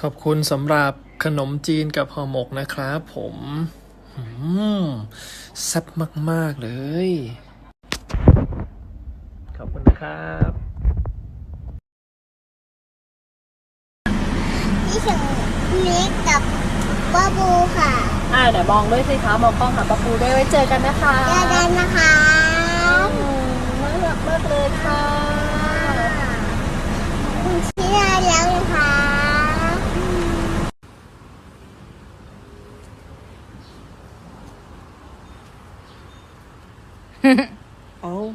ขอบคุณสำหรับขนมจีนกับห่อหมกนะครับผมอืมแซ่บมาก ๆ เลย ขอบคุณนะครับนี่ถึงเล็กกับบ้าบูค่ะ อ่าเดี๋ยวมองด้วยสิคะ มองกล้องหาปะปูด้วยไว้เจอกันนะคะ เจอกันนะคะ oh.